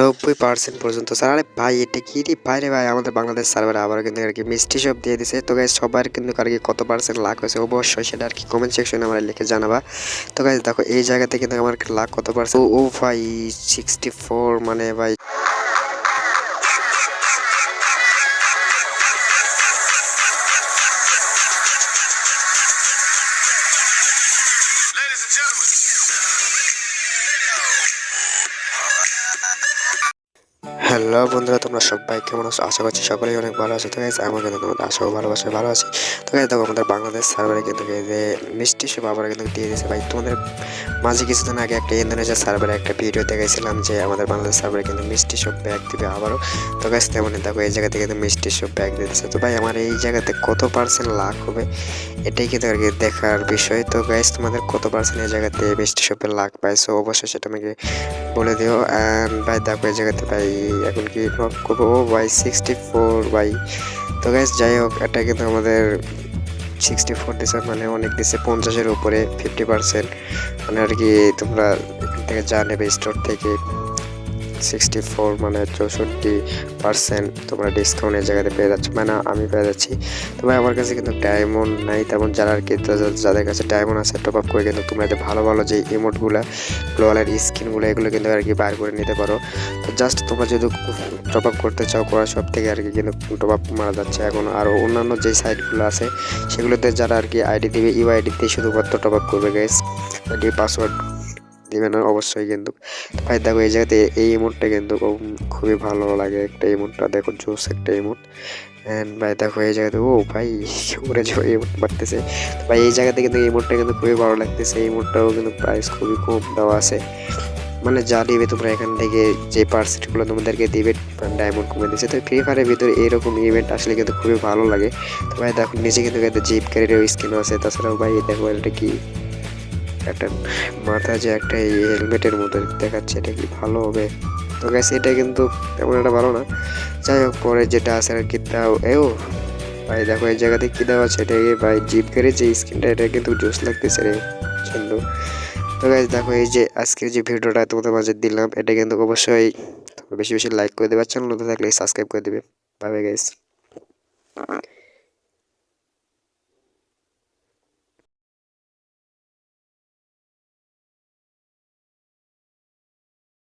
নব্বই পার্সেন্ট পর্যন্ত। স্যার, আরে ভাই, এটা কি রে? ভাই রে ভাই, আমাদের বাংলাদেশ সার্ভারে আবারও কিন্তু আর কি মিষ্টি সব দিয়ে দিছে। তো গাইজ সবার কিন্তু আর কি কত পার্সেন্ট লাখ হয়েছে? অবশ্যই সেটা আর কি কমেন্ট সেকশনে আমরা লিখে জানাবা। তো গাইজ দেখো, এই জায়গাতে কিন্তু আমার লাখ কত পার্সেন্ট ও ভাই সিক্সটি ফোর মানে ভাই। Ladies and gentlemen. Oh, my God. Hello বন্ধুরা, তোমরা সবাই কেমন আছো? আশা করছি সকলেই অনেক ভালো আছো। তো গাইজ আমার কিন্তু তোমাদের আশাও ভালোবাসা, ভালো আছি। তো গাইজ দেখো, আমাদের বাংলাদেশ সার্ভারে কিন্তু যে মিষ্টি সব আবার কিন্তু দিয়ে দিয়েছে। ভাই, তোমাদের মাঝে কিছুদিন আগে একটা ইন্দোনেশিয়া সার্ভারে একটা ভিডিও দেখাইছিলাম যে আমাদের বাংলাদেশ সার্ভারে কিন্তু মিষ্টি সব ব্যাগ দিবে আবারও। তো গাইজ তেমনই দেখো, এই জায়গাতে কিন্তু মিষ্টি সব ব্যাগ দিতেছে তো ভাই, আমার এই জায়গাতে কত পার্সেন্ট লাভ হবে, এটাই কিন্তু আর কি দেখার বিষয়। তো গাইজ তোমাদের কত পার্সেন্ট এই জায়গাতে মিষ্টি সবের লাভ পাইছো? অবশ্যই সেটা আমাকে বলে দিও। অ্যান্ড ভাই, দেখো, এই জায়গাতে ভাই এখন কি নক করব? বাই সিক্সটি ফোর বাই তো গ্যাস যাই হোক এটা কিন্তু আমাদের সিক্সটি ফোর দিছে মানে অনেক দিছে পঞ্চাশের উপরে ফিফটি পার্সেন্ট মানে আর কি তোমরা এখান থেকে যা নেবে স্টোর থেকে। সিক্সটি ফোর মানে চৌষট্টি পার্সেন্ট তোমরা ডিসকাউন্ট এই জায়গাতে পেয়ে যাচ্ছ। মানে আমি পেয়ে যাচ্ছি। তো ভাই, আমার কাছে কিন্তু ডায়মন্ড নাই, তেমন যারা আর কি যাদের কাছে ডায়মন্ড আছে টপ আপ করে কিন্তু তোমরা ভালো ভালো যে ইমোটগুলো গ্লোয়ালের স্কিনগুলো এগুলো কিন্তু আর কি বার করে নিতে পারো। তো জাস্ট তোমরা যদি টপ আপ করতে চাও, করা সব থেকে আর কি কিন্তু টপ আপ মারা যাচ্ছে। এখন আর অন্যান্য যে সাইটগুলো আছে, সেগুলোতে যারা আর কি আইডি দিবে ইউ আইডিতে শুধুমাত্র টপ আপ করবে আইডি পাসওয়ার্ড দিবে না, অবশ্যই কিন্তু। ভাই, দেখো, এই জায়গাতে এই ইমোটটা কিন্তু খুব- খুবই ভালো লাগে একটা ইমোটটা দেখো, জোস একটা ইমোট অ্যান্ড ভাই, দেখো, এই জায়গাতে, ও ভাই উড়ে যে তো ভাই, এই জায়গাতে কিন্তু ইমোটটা কিন্তু খুবই ভালো লাগতেছে। এই ইমোটটাও কিন্তু প্রাইস খুবই কম দেওয়া আছে। মানে যা দিবে তোমরা এখান থেকে, যে পার্সেন্টগুলো তোমাদেরকে দিবে ডায়মন্ড কমে দিচ্ছে। তো ফ্রি ফায়ারের ভিতরে এরকম ইভেন্ট আসলে কিন্তু খুবই ভালো লাগে। তো ভাই, দেখো, নিচে কিন্তু জিপ ক্যারিয়ার স্কিনও আছে। তাছাড়াও ভাই, দেখো, এটা কি একটা মাথা যে একটা হেলমেটের মতো দেখাচ্ছে, এটা কি ভালো হবে? তো গ্যাস এটা কিন্তু তেমন একটা ভালো না। যাই হোক, পরে যেটা আছে আর কি তাও এও, ভাই দেখো এই জায়গাতে কি দেওয়া আছে? এটা ভাই জিপ করে যে স্কিনটা এটা কিন্তু জোস লাগতেছে রে, চন্দু। তো গাইজ দেখো এই যে আজকের যে ভিডিওটা তোমাদের মাঝে দিলাম, এটা কিন্তু অবশ্যই বেশি বেশি লাইক করে দেবে, চ্যানেল নতুন থাকলে সাবস্ক্রাইব করে দেবে। By guys